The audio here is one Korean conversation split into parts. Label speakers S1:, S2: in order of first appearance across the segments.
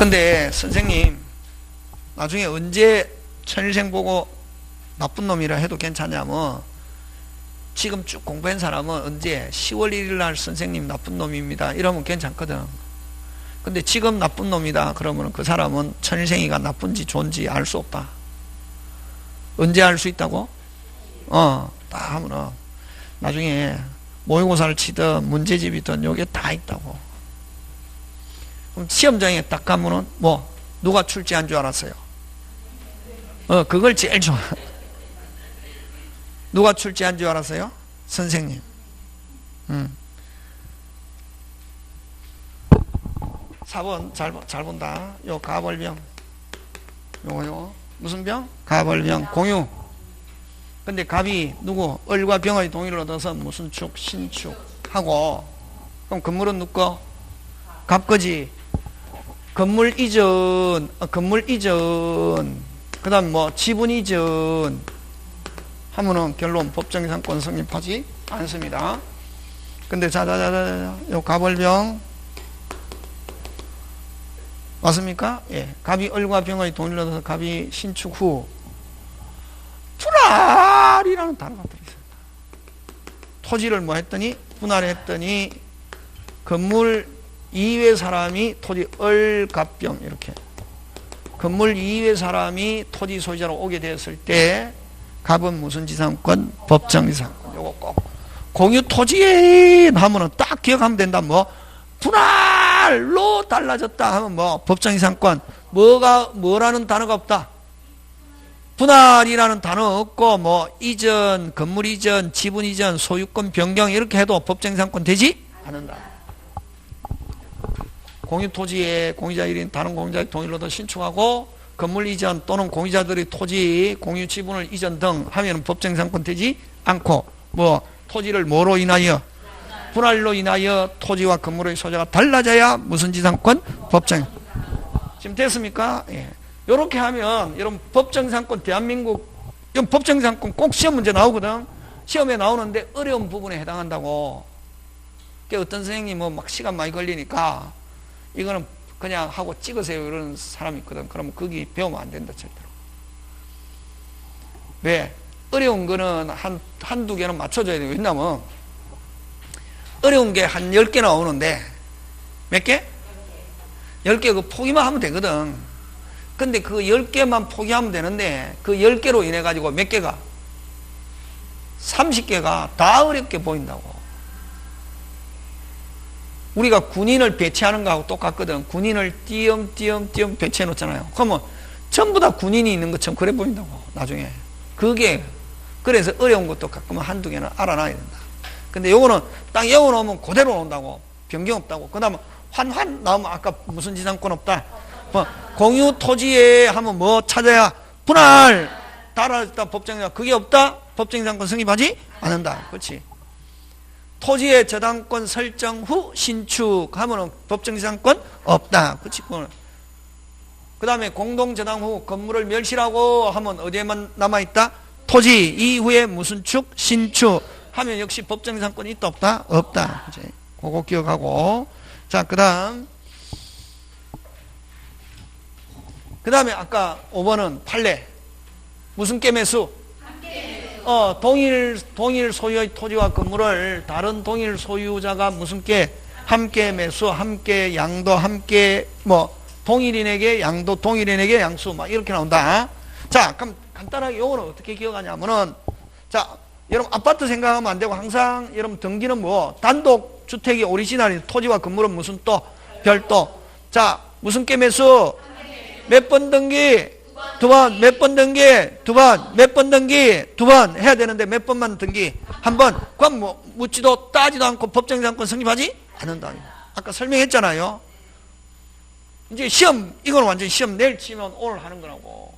S1: 근데 선생님 나중에 언제 천일생 보고 나쁜 놈이라 해도 괜찮냐면 지금 쭉 공부한 사람은 언제 10월 1일 날 선생님 나쁜 놈입니다. 이러면 괜찮거든. 근데 지금 나쁜 놈이다 그러면 그 사람은 천일생이가 나쁜지 좋은지 알 수 없다. 언제 알 수 있다고? 어딱 하면은 나중에 모의고사를 치든 문제집이든 요게 다 있다고 그럼 시험장에 딱 가면은 뭐 누가 출제한 줄 알았어요? 어 그걸 제일 좋아. 누가 출제한 줄 알았어요? 선생님. 음. 4번 잘, 보- 잘 본다. 요 가벌병. 요거 요거. 무슨 병? 가벌병. 공유. 근데 갑이 누구? 을과 병의 동의를 얻어서 무슨 축 신축 하고 그럼 건물은 누구 갑거지 건물 이전 어, 건물 이전 그 다음 뭐 지분 이전 하면은 결론 법정상권 성립하지 않습니다. 근데 자자자자자 요 가벌병 맞습니까? 예. 갑이 을과 병의 돈을 얻어서 갑이 신축 후 분할이라는 단어가 들어있어요. 토지를 뭐 했더니 분할했더니 건물 이외 사람이 토지 을갑병 이렇게 건물 이외 사람이 토지 소유자로 오게 되었을 때 갑은 무슨 지상권? 법정지상권. 요거 꼭 공유 토지에 하면은 딱 기억하면 된다. 뭐 분할로 달라졌다 하면 뭐 법정지상권 뭐가 뭐라는 단어가 없다. 분할이라는 단어 없고 뭐 이전, 건물 이전, 지분 이전, 소유권 변경 이렇게 해도 법정지상권 되지 않는다. 공유 토지에 공유자 1인 다른 공유자의 얻어 신축하고 건물 이전 또는 공유자들의 토지 공유 지분을 이전 등 하면 법정상권 되지 않고 뭐 토지를 뭐로 인하여? 분할로 인하여 토지와 건물의 소재가 달라져야 무슨 지상권? 법정. 지금 됐습니까? 예. 이렇게 하면 여러분 법정상권 대한민국 이건 법정상권 꼭 시험 문제 나오거든. 시험에 나오는데 어려운 부분에 해당한다고. 그 어떤 선생님은 뭐막 시간 많이 걸리니까 이거는 그냥 하고 찍으세요. 이런 사람이 있거든. 그러면 거기 배우면 안 된다 절대로. 왜? 어려운 거는 한, 한두 개는 맞춰줘야 돼요. 왜냐면 어려운 게한 10개 나오는데 몇 개? 10개. 그 포기만 하면 되거든. 근데 그 10개만 포기하면 되는데 그 10개로 인해 가지고 몇 개가? 30개가 다 어렵게 보인다고 우리가 군인을 배치하는 거하고 똑같거든. 군인을 띄엄띄엄띄엄 배치해 놓잖아요. 그러면 전부 다 군인이 있는 것처럼 그래 보인다고, 나중에. 그게, 그래서 어려운 것도 가끔은 한두 개는 알아놔야 된다. 근데 요거는 딱 외워 놓으면 그대로 나온다고. 변경 없다고. 그 다음에 환환 나오면 아까 무슨 지상권 없다. 뭐 공유 토지에 하면 뭐 찾아야 분할 달아졌다 법정이다. 그게 없다? 법정상권 성립하지 않는다. 그렇지. 토지의 저당권 설정 후 신축하면은 법정지상권 없다. 그치? 그 다음에 공동저당 후 건물을 멸실하고 하면 어디에만 남아있다? 토지 이후에 무슨 축? 신축 하면 역시 법정지상권이 있다 없다? 없다. 그치? 그거 기억하고 자, 그 다음 그 다음에 아까 5번은 판례 무슨 깨매수? 어, 동일, 동일 소유의 토지와 건물을 다른 동일 소유자가 무슨 게 함께 매수, 함께 양도, 함께 뭐 동일인에게 양도, 동일인에게 양수 막 이렇게 나온다. 자, 그럼 간단하게 요거는 어떻게 기억하냐면은 자, 여러분 아파트 생각하면 안 되고 항상 여러분 등기는 뭐 단독 주택이 오리지널인 토지와 건물은 무슨 또 별도. 자, 무슨 게 매수? 몇 번 등기? 두 번, 몇 번 등기? 두 번, 몇 번 등기? 두 번 해야 되는데 몇 번만 등기? 한 번. 그럼 뭐 묻지도 따지도 않고 법정상권 성립하지 않는다. 아까 설명했잖아요. 이제 시험, 이건 완전 시험 내일 치면 오늘 하는 거라고.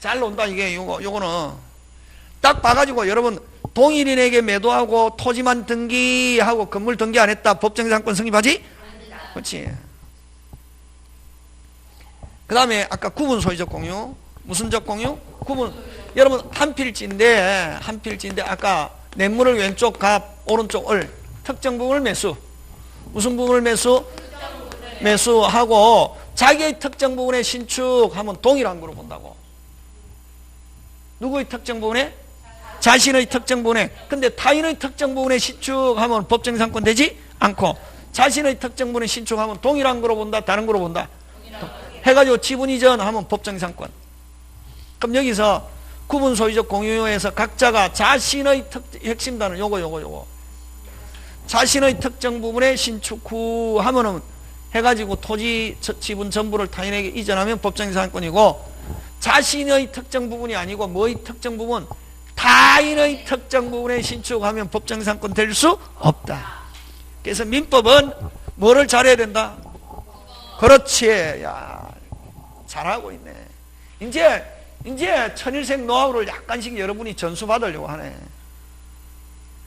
S1: 잘 논다, 이게, 요거, 요거는. 딱 봐가지고 여러분, 동일인에게 매도하고 토지만 등기하고 건물 등기 안 했다. 법정상권 성립하지? 그렇지. 그 다음에 아까 구분 소유적 공유 무슨적 공유? 구분 여러분 한 필지인데 한 필지인데 아까 냇물을 왼쪽 갑 오른쪽 을 특정 부분을 매수 무슨 부분을 매수? 매수하고 자기의 특정 부분에 신축하면 동일한 거로 본다고. 누구의 특정 부분에? 자신의 특정 부분에. 근데 타인의 특정 부분에 신축하면 법정상권 되지 않고 자신의 특정 부분에 신축하면 동일한 거로 본다, 다른 거로 본다. 해가지고 지분 이전 하면 법정 상권. 그럼 여기서 구분 소유적 공유에서 각자가 자신의 특, 핵심 단어 요거 요거 요거. 자신의 특정 부분에 신축 후 하면은 해가지고 토지 저- 지분 전부를 타인에게 이전하면 법정 상권이고 자신의 특정 부분이 아니고 뭐의 특정 부분 타인의 특정 부분에 신축하면 법정 상권 될 수 없다. 그래서 민법은 뭐를 잘해야 된다? 그렇지. 야, 잘하고 있네. 이제 이제 천일생 노하우를 약간씩 여러분이 전수 받으려고 하네.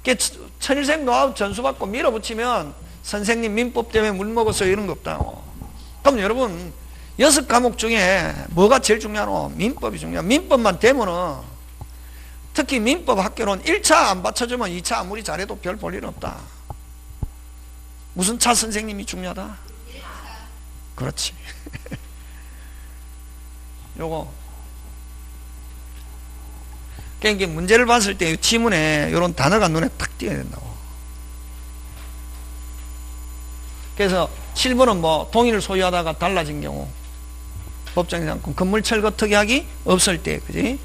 S1: 그 천일생 노하우 전수 받고 밀어붙이면 선생님 민법 때문에 물 먹었어 이런 거 없다고. 그럼 여러분 여섯 과목 중에 뭐가 제일 중요하노? 민법이 중요해. 민법만 되면은 특히 민법 학교는 1차 안 받쳐주면 2차 아무리 잘해도 별 볼 일 없다. 무슨 차 선생님이 중요하다? 그렇지. 요거. 그러니까 문제를 봤을 때 지문에 이런 단어가 눈에 탁 띄어야 된다고. 그래서 7번은 뭐 동의를 소유하다가 달라진 경우 법정상권 건물 철거 특약이 없을 때 그지?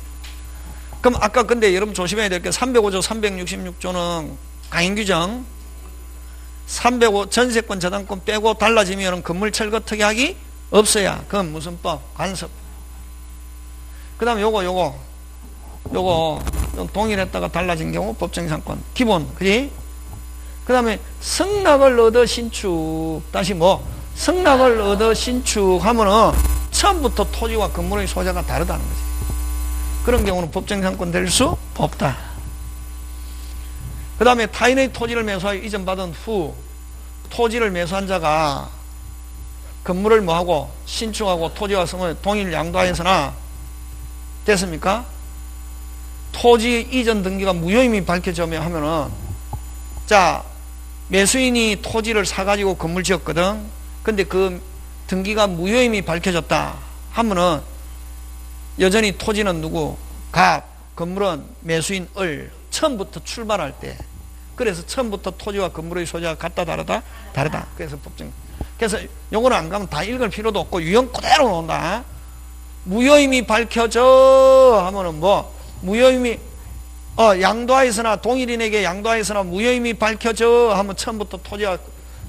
S1: 그럼 아까 근데 여러분 조심해야 될 게 305조 366조는 강행 규정 305 전세권 저당권 빼고 달라지면 건물 철거 특약이 없어야 그건 무슨 법? 관습 그 다음에 요거 요거. 요거 동일했다가 달라진 경우 법정상권. 기본. 그지? 그 다음에 승낙을 얻어 신축. 다시 뭐? 승낙을 얻어 신축하면은 처음부터 토지와 건물의 소재가 다르다는 거지. 그런 경우는 법정상권 될 수 없다. 그 다음에 타인의 토지를 매수하여 이전받은 후 토지를 매수한 자가 건물을 뭐하고 신축하고 토지와 성을 동일 양도하여서나 됐습니까? 토지 이전 등기가 무효임이 밝혀지며 하면은 자 매수인이 토지를 사가지고 건물 지었거든. 근데 그 등기가 무효임이 밝혀졌다 하면은 여전히 토지는 누구? 갑 건물은 매수인 을 처음부터 출발할 때. 그래서 처음부터 토지와 건물의 소재가 같다 다르다? 다르다. 그래서 법정. 그래서 요거는 안 가면 다 읽을 필요도 없고 유형 그대로 나온다 무효임이 밝혀져. 하면은 뭐 무효임이 어 양도하였으나 동일인에게 양도하였으나 무효임이 밝혀져. 하면 처음부터 토지와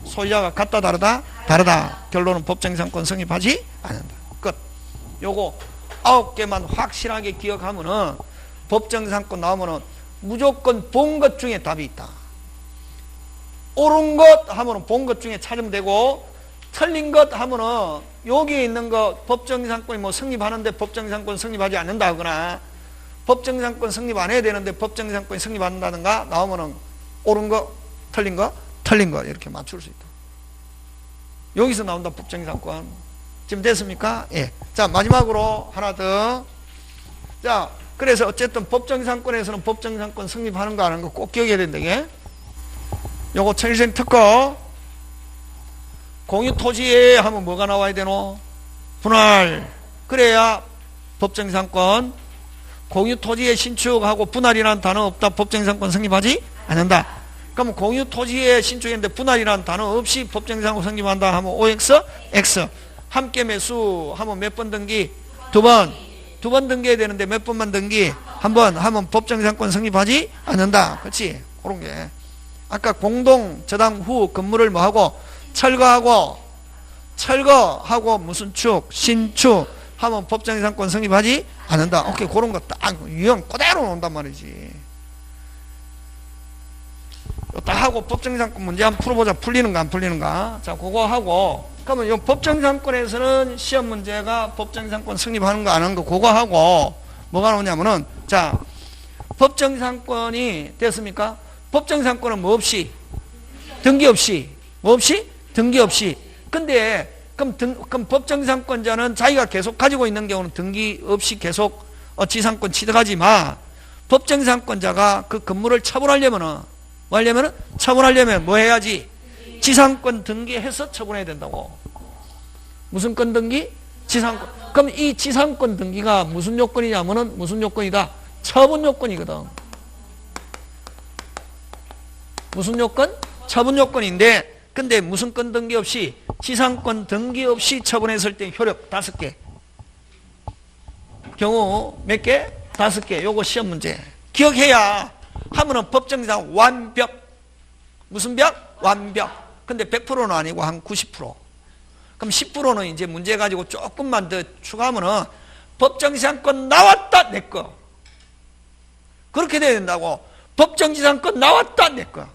S1: 소유자가 같다 다르다? 다르다. 결론은 법정상권 성립하지 않는다. 끝. 요거 아홉 개만 확실하게 기억하면은 법정상권 나오면은 무조건 본 것 중에 답이 있다. 옳은 것 하면은 본 것 중에 찾으면 되고 틀린 것 하면은 여기 있는 거 법정상권이 뭐 성립하는데 법정상권 성립하지 않는다 하거나 법정상권 성립 안 해야 되는데 법정상권이 성립한다든가 나오면은 옳은 거 틀린 거 틀린 거 이렇게 맞출 수 있다. 여기서 나온다 법정상권. 지금 됐습니까? 예. 자 마지막으로 하나 더. 자 그래서 어쨌든 법정상권에서는 법정상권 성립하는 거안 하는 거 꼭 기억해야 된다. 이게. 요거 천일생 특허. 공유 토지에 하면 뭐가 나와야 되노? 분할. 그래야 법정상권. 공유 토지에 신축하고 분할이라는 단어 없다. 법정상권 성립하지 않는다. 그럼 공유 토지에 신축했는데 분할이라는 단어 없이 법정상권 성립한다 하면 OX, X. 함께 매수 하면 몇 번 등기? 두 번. 두 번 등기해야 되는데 몇 번만 등기? 한 번 하면 법정상권 성립하지 않는다. 그렇지? 그런 게. 아까 공동 저당 후 건물을 뭐하고 철거하고 철거하고 무슨 축 신축 하면 법정상권 성립하지 않는다. 오케이 그런 거 딱 유형 그대로 나온단 말이지. 딱 하고 법정상권 문제 한번 풀어보자. 풀리는가 안 풀리는가. 자 그거 하고 그러면 이 법정상권에서는 시험 문제가 법정상권 성립하는 거 안 하는 거 그거 하고 뭐가 나오냐면은 자 법정상권이 됐습니까? 법정상권은 뭐 없이 등기 없이 뭐 없이 등기 없이 근데 그럼, 등, 그럼 법정상권자는 자기가 계속 가지고 있는 경우는 등기 없이 계속 어, 지상권 취득하지 마 법정상권자가 그 건물을 처분하려면은 뭐 하려면은 처분하려면 뭐 해야지 지상권 등기해서 처분해야 된다고 무슨 건 등기? 지상권. 그럼 이 지상권 등기가 무슨 요건이냐면은 무슨 요건이다? 처분 요건이거든. 무슨 요건? 처분 요건인데 근데 무슨 건 등기 없이 지상권 등기 없이 처분했을 때 효력 다섯 개. 경우 몇 개? 다섯 개. 요거 시험 문제. 기억해야 하면은 법정상 완벽. 무슨 벽? 완벽. 근데 100%는 아니고 한 90%. 그럼 10%는 이제 문제 가지고 조금만 더 추가하면은 법정지상권 나왔다 내 거. 그렇게 돼야 된다고. 법정지상권 나왔다 내 거.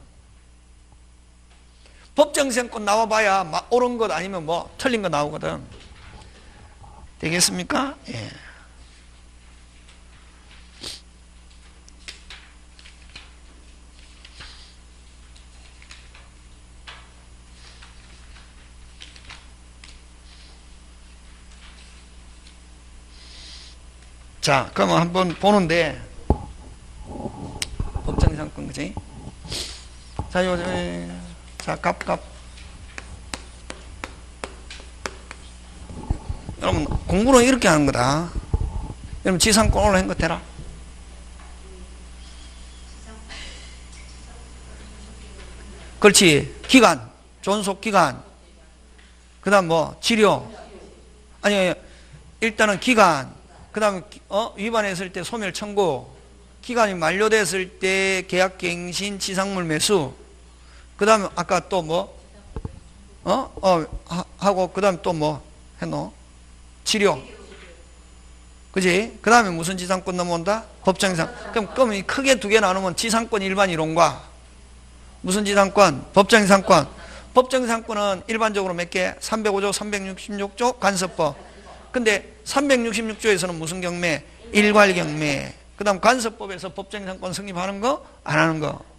S1: 법정지상권 나와봐야 막 옳은 것 아니면 뭐 틀린 거 나오거든. 되겠습니까? 예. 자, 그러면 한번 보는데 법정상권 그지? 자, 요, 에, 자, 값, 값. 여러분, 공부는 이렇게 하는 거다. 여러분, 지상권 올라간 거 되라? 그렇지. 기간, 존속 기간. 그 다음 뭐, 치료. 아니, 아니, 일단은 기간. 그 다음에, 어, 위반했을 때 소멸 청구. 기간이 만료됐을 때 계약 갱신 지상물 매수. 그 다음에 아까 또 뭐, 어, 어, 하, 하고, 그 다음에 또뭐 했노? 치료. 그지? 그 다음에 무슨 지상권 넘어온다? 법정상. 그럼, 그럼 이 크게 두 개 나누면 지상권 일반 이론과 무슨 지상권? 법정상권. 법정상권은 일반적으로 몇 개? 305조, 366조 간섭법. 근데 366조에서는 무슨 경매? 일괄 경매. 그 다음 간섭법에서 법정상권 성립하는 거? 안 하는 거.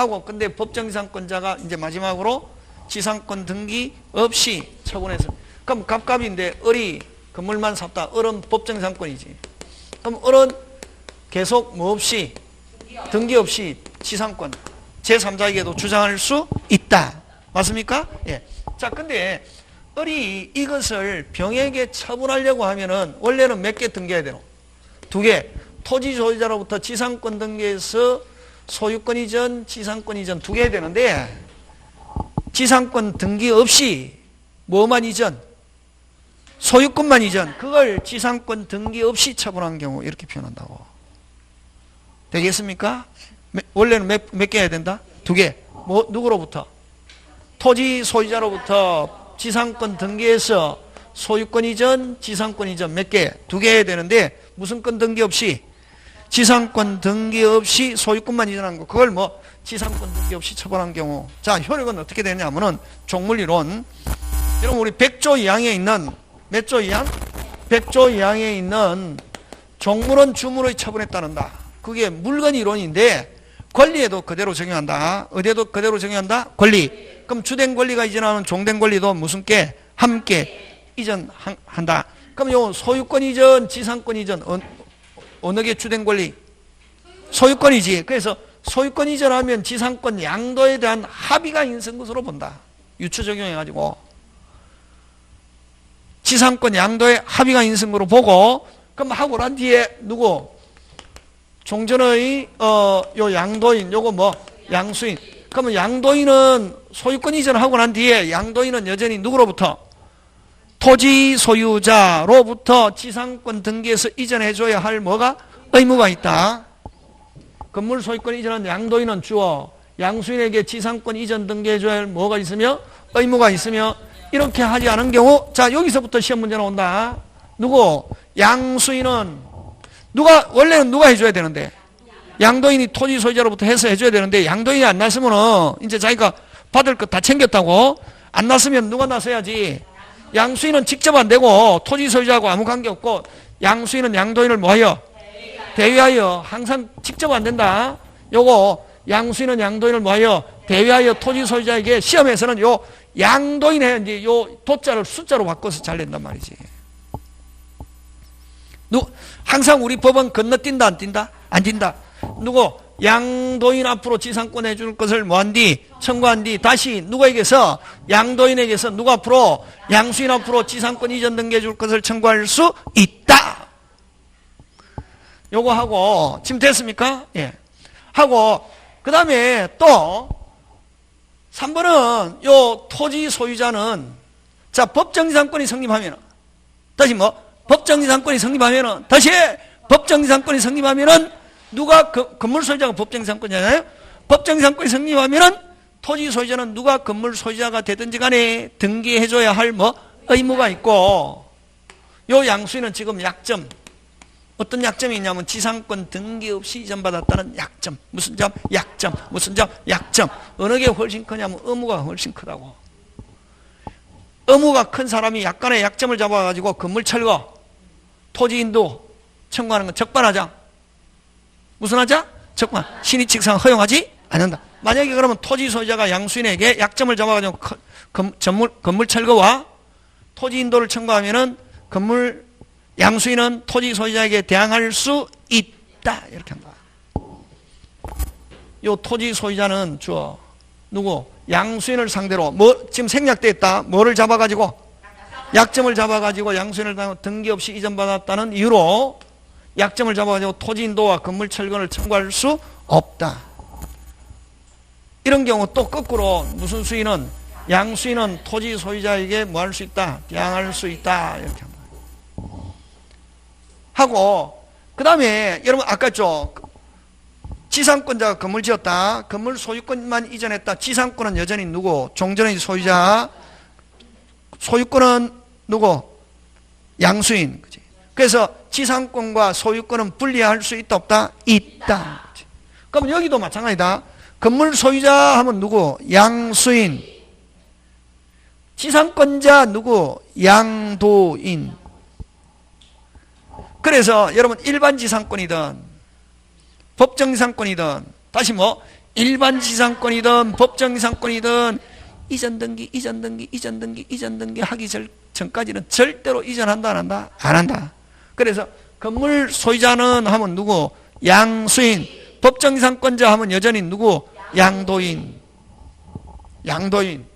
S1: 하고, 근데 법정상권자가 이제 마지막으로 지상권 등기 없이 처분해서. 그럼 갑갑인데, 을이 건물만 샀다. 을은 법정상권이지. 그럼 을은 계속 뭐 없이, 등기 없이 지상권, 제3자에게도 주장할 수 있다. 맞습니까? 예. 자, 근데 을이 이것을 병에게 처분하려고 하면은 원래는 몇 개 등기해야 되노? 두 개. 토지 소유자로부터 지상권 등기해서 소유권 이전, 지상권 이전 두 개 되는데 지상권 등기 없이 뭐만 이전? 소유권만 이전. 그걸 지상권 등기 없이 처분한 경우 이렇게 표현한다고. 되겠습니까? 몇- 원래는 몇, 몇 개 해야 된다? 두 개. 뭐, 누구로부터? 토지 소유자로부터 지상권 등기해서 소유권 이전, 지상권 이전 몇 개? 두 개 해야 되는데 무슨 권 등기 없이 지상권 등기 없이 소유권만 이전한 거. 그걸 뭐 지상권 등기 없이 처벌한 경우. 자 효력은 어떻게 되냐면은 종물이론. 여러분 우리 100조 이항에 있는 몇 조 이항? 100조 이항에 있는 종물은 주물의 처분에 따른다. 그게 물건 이론인데 권리에도 그대로 적용한다. 어디에도 그대로 적용한다? 권리. 그럼 주된 권리가 이전하는 종된 권리도 무슨 게? 함께 이전한다. 그럼 요 소유권 이전, 지상권 이전 어, 어느 게 주된 권리? 소유권이지. 그래서 소유권 이전하면 지상권 양도에 대한 합의가 있는 것으로 본다. 유추 적용해가지고. 지상권 양도에 합의가 있는 것으로 보고, 그럼 하고 난 뒤에 누구? 종전의, 어, 요 양도인, 요거 뭐, 양수인. 그러면 양도인은 소유권 이전하고 난 뒤에 양도인은 여전히 누구로부터? 토지 소유자로부터 지상권 등기에서 이전해줘야 할 뭐가 의무가 있다. 건물 소유권 이전한 양도인은 주어 양수인에게 지상권 이전 등기해줘야 할 뭐가 있으며 의무가 있으며 이렇게 하지 않은 경우 자 여기서부터 시험 문제 나온다. 누구? 양수인은 누가 원래는 누가 해줘야 되는데 양도인이 토지 소유자로부터 해서 해줘야 되는데 양도인이 안 났으면은 이제 자기가 받을 것 다 챙겼다고 안 났으면 누가 나서야지 양수인은 직접 안 되고 토지 소유자하고 아무 관계 없고 양수인은 양도인을 뭐하여? 대위하여 항상 직접 안 된다. 요거 양수인은 양도인을 뭐하여? 대위하여 토지 소유자에게 시험에서는 요 양도인에 이제 요 도자를 숫자로 바꿔서 잘 낸단 말이지. 누 항상 우리 법은 건너뛴다 안 뛴다? 안 뛴다. 누구? 양도인 앞으로 지상권 해줄 것을 뭐한 뒤 청구한 뒤 다시 누구에게서 양도인에게서 누구 앞으로 양수인 앞으로 지상권 이전 등기해 줄 것을 청구할 수 있다. 요거 하고 지금 됐습니까? 예. 하고 그 다음에 또 3번은 요 토지 소유자는 자 법정지상권이 성립하면 다시 뭐 법정지상권이 성립하면은 다시 법정지상권이 성립하면은 누가 그, 건물 소유자가 법정지상권이잖아요. 법정지상권이 성립하면은 토지 소유자는 누가 건물 소유자가 되든지 간에 등기해 줘야 할 뭐 의무가 있고 요 양수인은 지금 약점 어떤 약점이 있냐면 지상권 등기 없이 이전받았다는 약점 무슨 점? 약점 무슨 점? 약점 어느 게 훨씬 크냐면 의무가 훨씬 크다고 의무가 큰 사람이 약간의 약점을 잡아가지고 건물 철거 토지 인도 청구하는 건 적반하장 무슨 하자? 적반 신의칙상 허용하지 않는다 만약에 그러면 토지 소유자가 양수인에게 약점을 잡아가지고 거- 건- 전물, 건물 철거와 토지 인도를 청구하면은 건물 양수인은 토지 소유자에게 대항할 수 있다 이렇게 한다. 요 토지 소유자는 주어 누구 양수인을 상대로 뭐 지금 생략돼 있다. 뭐를 잡아가지고 약점을 잡아가지고 양수인을 당- 등기 없이 이전받았다는 이유로 약점을 잡아가지고 토지 인도와 건물 철거를 청구할 수 없다. 이런 경우 또 거꾸로 무슨 수인은 양수인은 토지 소유자에게 뭐 할 수 있다? 대항할 수 있다. 이렇게 합니다. 하고 그 다음에 여러분 아까 죠 지상권자가 건물 지었다. 건물 소유권만 이전했다. 지상권은 여전히 누구? 종전의 소유자. 소유권은 누구? 양수인. 그지? 그래서 지상권과 소유권은 분리할 수 있다 없다? 있다. 그럼 여기도 마찬가지다. 건물 소유자 하면 누구? 양수인. 지상권자 누구? 양도인. 그래서 여러분 일반 지상권이든 법정 지상권이든 다시 뭐 일반 지상권이든 법정 지상권이든 이전 등기 이전 등기 이전 등기 이전 등기 하기 전, 전까지는 절대로 이전한다 안 한다 안 한다 그래서 건물 소유자는 하면 누구 양수인 법정 지상권자 하면 여전히 누구 양도인 양도인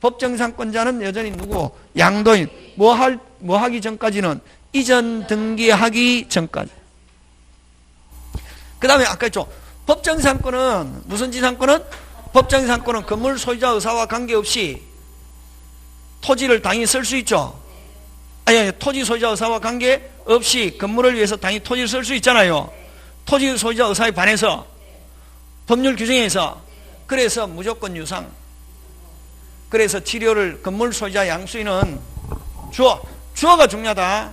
S1: 법정 지상권자는 여전히 누구 양도인 뭐 할 뭐 하기 전까지는 이전 등기하기 전까지. 그 다음에 아까 했죠. 법정지상권은, 무슨 지상권은? 법정지상권은 건물 소유자 의사와 관계없이 토지를 당연히 쓸 수 있죠. 아니, 아니, 토지 소유자 의사와 관계 없이 건물을 위해서 당연히 토지를 쓸 수 있잖아요. 토지 소유자 의사에 반해서 법률 규정에서 그래서 무조건 유상. 그래서 치료를 건물 소유자 양수인은 주어, 주어가 중요하다.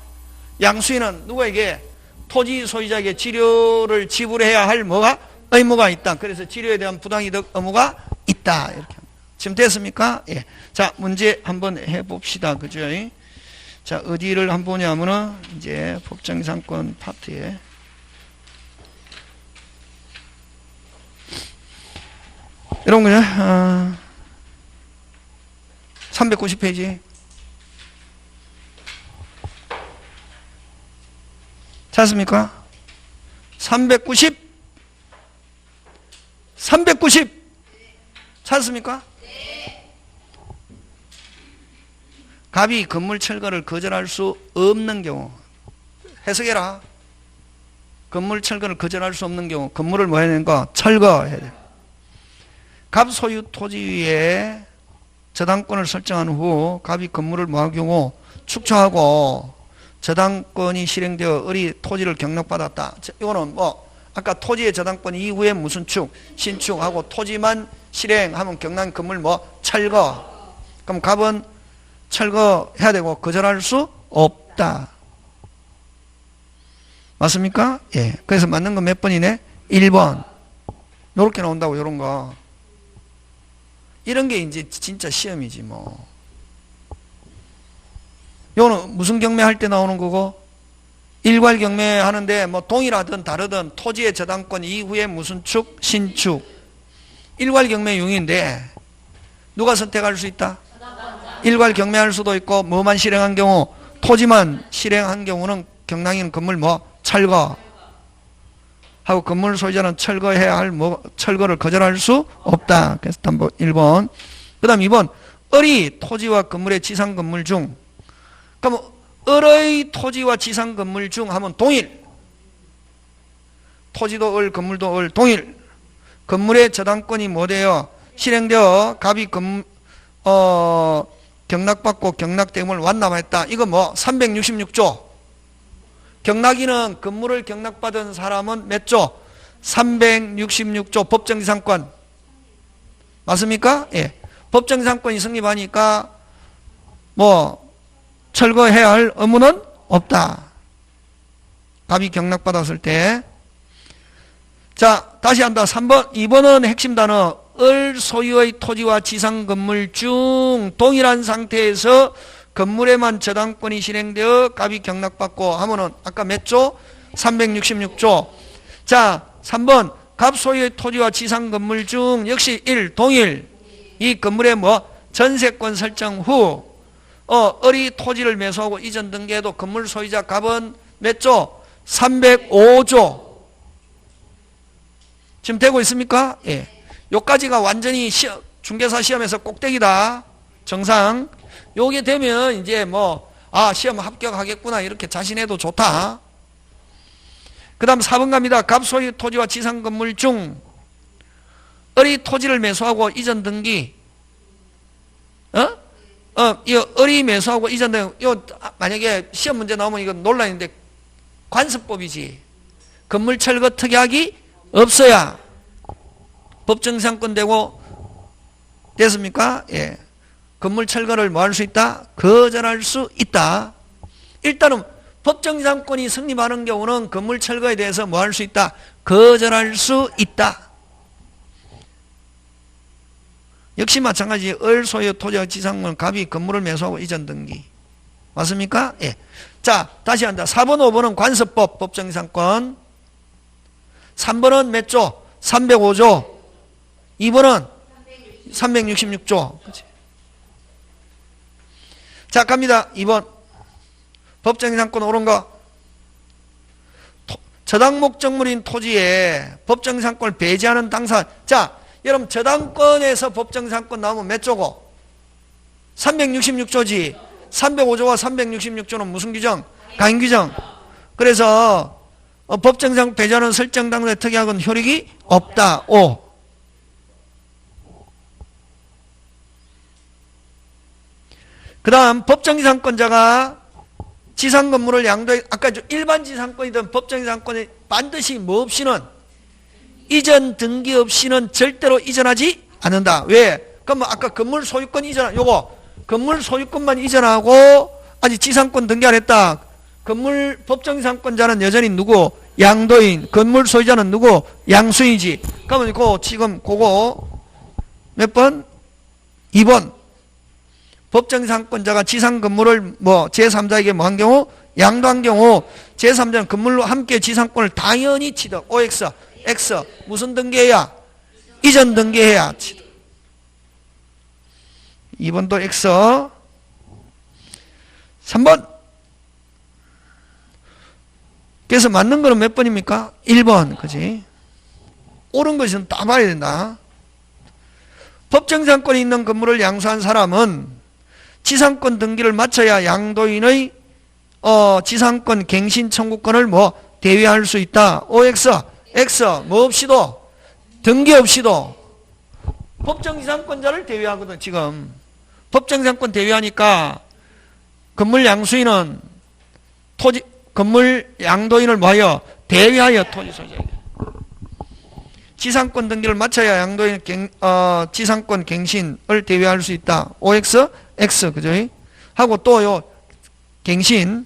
S1: 양수인은 누구에게 토지 소유자에게 치료를 지불해야 할 뭐가 의무가 있다. 그래서 치료에 대한 부당이득 의무가 있다. 이렇게. 지금 됐습니까? 예. 자, 문제 한번 해봅시다. 그죠? 자, 어디를 한번 보냐면은 이제 법정상권 파트에 이런 거죠. 어, 390페이지. 찾습니까? 390 390 찾습니까? 갑이 건물 철거를 거절할 수 없는 경우 해석해라 건물 철거를 거절할 수 없는 경우 건물을 뭐 해야 되는가? 철거해야 돼. 갑 소유 토지 위에 저당권을 설정한 후 갑이 건물을 뭐할 경우 축처하고 저당권이 실행되어 을이 토지를 경락받았다. 자, 이거는 뭐 아까 토지의 저당권 이후에 무슨 축, 신축하고 토지만 실행하면 경락 건물 뭐 철거. 그럼 갑은 철거해야 되고 거절할 수 없다. 맞습니까? 예. 그래서 맞는 거몇 번이네? 1번. 요렇게 나온다고 요런 거. 이런 게 이제 진짜 시험이지 뭐. 요는 무슨 경매 할 때 나오는 거고 일괄 경매 하는데 뭐 동일하든 다르든 토지의 저당권 이후에 무슨 축 신축 일괄 경매 용인데 누가 선택할 수 있다? 일괄 경매할 수도 있고 뭐만 실행한 경우 토지만 실행한 경우는 경락인 건물 뭐 철거 하고 건물 소유자는 철거해야 할 뭐, 철거를 거절할 수 없다. 그래서 담보 1번. 그 다음 2번. 을이 토지와 건물의 지상 건물 중. 그럼 을의 토지와 지상 건물 중 하면 동일. 토지도 을, 건물도 을, 동일. 건물의 저당권이 뭐돼요? 실행되어 갑이 건, 어, 경락받고 경락대금을 완납했다. 이거 뭐 366조. 경락이는 건물을 경락받은 사람은 몇 조? 366조 법정지상권. 맞습니까? 예. 법정지상권이 성립하니까 뭐 철거해야 할 의무는 없다. 갑이 경락받았을 때. 자, 다시 한다. 3번, 2번은 핵심 단어. 을 소유의 토지와 지상 건물 중 동일한 상태에서 건물에만 저당권이 실행되어 갑이 경락받고 하면은 아까 몇 조? 366조. 자, 3번 갑 소유의 토지와 지상 건물 중 역시 1 동일 이 건물에 뭐 전세권 설정 후 어, 을이 토지를 매수하고 이전 등기해도 건물 소유자 갑은 몇 조? 305조. 지금 되고 있습니까? 예. 요까지가 완전히 시험, 중개사 시험에서 꼭대기다. 정상. 요게 되면 이제 뭐, 아, 시험 합격하겠구나. 이렇게 자신해도 좋다. 그 다음 4번 갑니다. 갑소유 토지와 지상 건물 중, 을이 토지를 매수하고 이전 등기, 어? 어, 이 을이 매수하고 이전 등기, 요, 만약에 시험 문제 나오면 이건 논란인데, 관습법이지. 건물 철거 특약이 없어야 법정상권 되고 됐습니까? 예. 건물 철거를 뭐 할 수 있다? 거절할 수 있다. 일단은 법정상권이 성립하는 경우는 건물 철거에 대해서 뭐 할 수 있다? 거절할 수 있다. 역시 마찬가지 을 소유 토지와 지상물 갑이 건물을 매수하고 이전 등기. 맞습니까? 예. 자, 다시 한다. 4번, 5번은 관습법 법정상권. 3번은 몇 조? 305조. 2번은 366조. 그치? 자, 갑니다. 2번. 법정상권 옳은 거. 토, 저당 목적물인 토지에 법정 상권을 배제하는 당사. 자, 여러분, 저당권에서 법정 상권 나오면 몇 조고? 366조지. 305조와 366조는 무슨 규정? 강인 규정. 그래서 어, 법정상 배제하는 설정 당사의 특약은 효력이 없다. 5. 그 다음 법정지상권자가 지상 건물을 양도해 아까 일반 지상권이든 법정지상권이 반드시 뭐 없이는 이전 등기 없이는 절대로 이전하지 않는다. 왜? 그럼 아까 건물 소유권 이전 요거 건물 소유권만 이전하고 아직 지상권 등기 안 했다. 건물 법정지상권자는 여전히 누구? 양도인. 건물 소유자는 누구? 양수인이지. 그러면 그 지금 그거 몇 번? 2번. 법정상권자가 지상 건물을 뭐 제3자에게 뭐 한 경우 양도한 경우 제3자는 건물로 함께 지상권을 당연히 취득. OX, X 무슨 등기해야? 이전 등기해야 취득. 2번도 X. 3번. 그래서 맞는 거는 몇 번입니까? 1번. 그지? 옳은 것은 다 봐야 된다. 법정상권이 있는 건물을 양수한 사람은 지상권 등기를 마쳐야 양도인의 어, 지상권 갱신 청구권을 뭐 대위할 수 있다. OX, X 뭐 없이도 등기 없이도 법정지상권자를 대위하거든 지금 법정지상권 대위하니까 건물 양수인은 토지 건물 양도인을 뭐하여 대위하여 토지 소유자에게 지상권 등기를 마쳐야 양도인 갱, 어, 지상권 갱신을 대위할 수 있다. OX, X, 그죠? 하고 또 요, 갱신.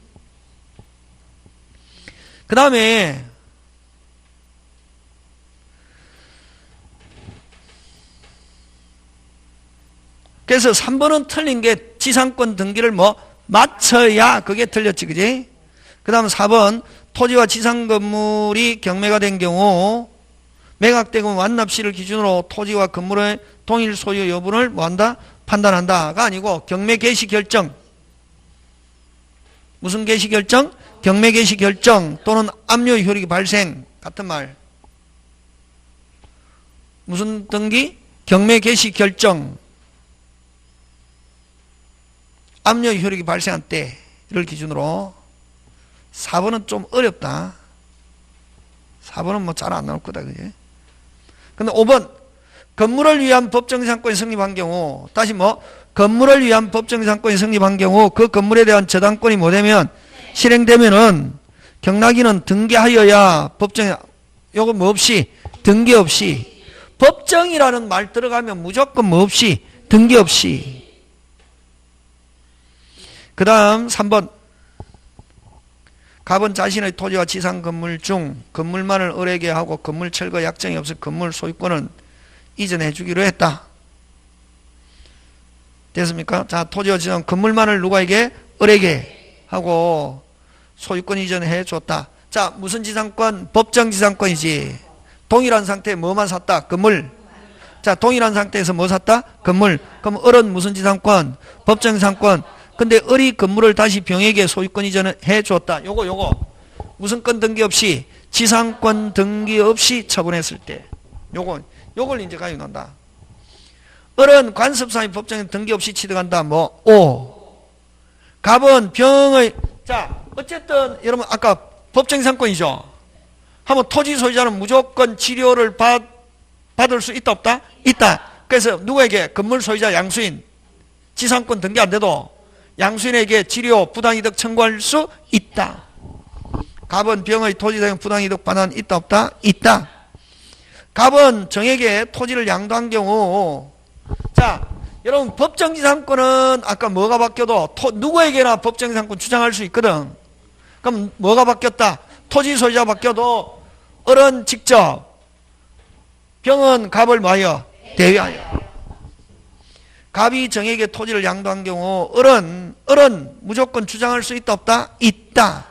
S1: 그 다음에, 그래서 3번은 틀린 게 지상권 등기를 뭐, 마쳐야 그게 틀렸지, 그지? 그 다음 4번, 토지와 지상 건물이 경매가 된 경우, 매각대금 완납시를 기준으로 토지와 건물의 동일 소유 여부를 뭐한다? 판단한다가 아니고 경매 개시 결정 무슨 개시 결정? 경매 개시 결정 또는 압류 효력이 발생 같은 말 무슨 등기? 경매 개시 결정. 압류 효력이 발생한 때를 기준으로 4번은 좀 어렵다. 4번은 뭐 잘 안 나올 거다, 그지? 근데 5번, 건물을 위한 법정상권이 성립한 경우, 다시 뭐, 건물을 위한 법정상권이 성립한 경우, 그 건물에 대한 저당권이 뭐 되면, 실행되면은, 경락인은 등기하여야 법정, 요거 뭐 없이, 등기 없이, 법정이라는 말 들어가면 무조건 뭐 없이, 등기 없이. 그 다음 3번. 갑은 자신의 토지와 지상 건물 중 건물만을 을에게 하고 건물 철거 약정이 없을 건물 소유권은 이전해 주기로 했다. 됐습니까? 자, 토지와 지상 건물만을 누구에게? 을에게 하고 소유권 이전해 줬다. 자, 무슨 지상권? 법정 지상권이지. 동일한 상태에 뭐만 샀다? 건물. 자, 동일한 상태에서 뭐 샀다? 건물. 그럼 을은 무슨 지상권? 법정 지상권. 근데 을이 건물을 다시 병에게 소유권 이전해 줬다. 요거 요거 무슨 건 등기 없이 지상권 등기 없이 처분했을 때 요거 요걸 이제 논다. 을은 관습상의 법정에 등기 없이 취득한다. 뭐 오. 갑은 병의 자 어쨌든 여러분 아까 법정 상권이죠. 하면 토지 소유자는 무조건 치료를 받, 받을 수 있다 없다? 있다. 그래서 누구에게 건물 소유자 양수인 지상권 등기 안 돼도 양수인에게 치료 부당이득 청구할 수 있다. 갑은 병의 토지 등 부당이득 반환 있다 없다? 있다. 갑은 정에게 토지를 양도한 경우 자 여러분 법정지상권은 아까 뭐가 바뀌어도 토, 누구에게나 법정지상권 주장할 수 있거든. 그럼 뭐가 바뀌었다? 토지 소유자 바뀌어도 어른 직접 병은 갑을 뭐하여? 대위하여. 갑이 정에게 토지를 양도한 경우 을은 을은 무조건 주장할 수 있다 없다? 있다.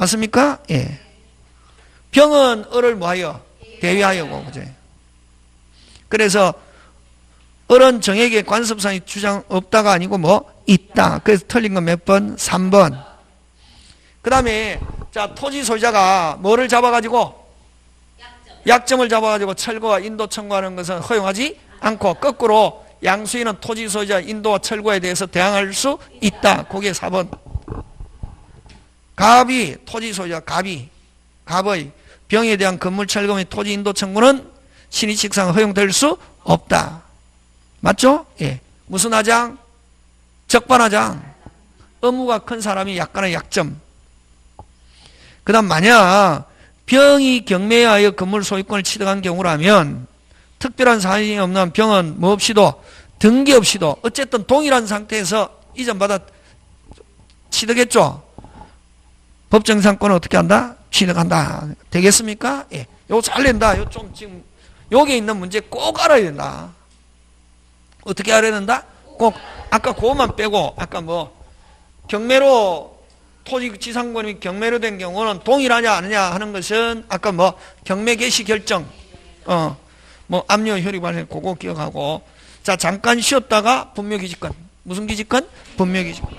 S1: 맞습니까? 예. 병은 을을 뭐하여? 대위하여고 그제. 그래서 을은 정에게 관습상의 주장 없다가 아니고 뭐 있다. 그래서 틀린 건 몇 번? 3번. 그 다음에 자 토지 소유자가 뭐를 잡아가지고 약점 을 잡아가지고 철거와 인도 청구하는 것은 허용하지 않고 거꾸로 양수인은 토지 소유자 인도와 철거에 대해서 대항할 수 있다. 그게 4번. 갑이 토지 소유자 갑이 갑의 병에 대한 건물 철거 및 토지 인도 청구는 신의칙상 허용될 수 없다. 맞죠? 예. 무슨 하장? 적반하장. 의무가 큰 사람이 약간의 약점. 그 다음 만약 병이 경매에 하여 건물 소유권을 취득한 경우라면 특별한 사정이 없는 병은 뭐 없이도 등기 없이도 어쨌든 동일한 상태에서 이전받아 취득했죠. 법정상권은 어떻게 한다? 취득한다. 되겠습니까? 예. 요거 잘 낸다. 요 좀 지금 여기 있는 문제 꼭 알아야 된다. 어떻게 알아야 된다? 꼭 아까 그것만 빼고 아까 뭐 경매로 토지 지상권이 경매로 된 경우는 동일하냐 아니냐 하는 것은 아까 뭐 경매 개시 결정 어뭐 압류 효력 발생 그거 기억하고 자 잠깐 쉬었다가 분묘 기지권 무슨 기지권? 분묘 기지권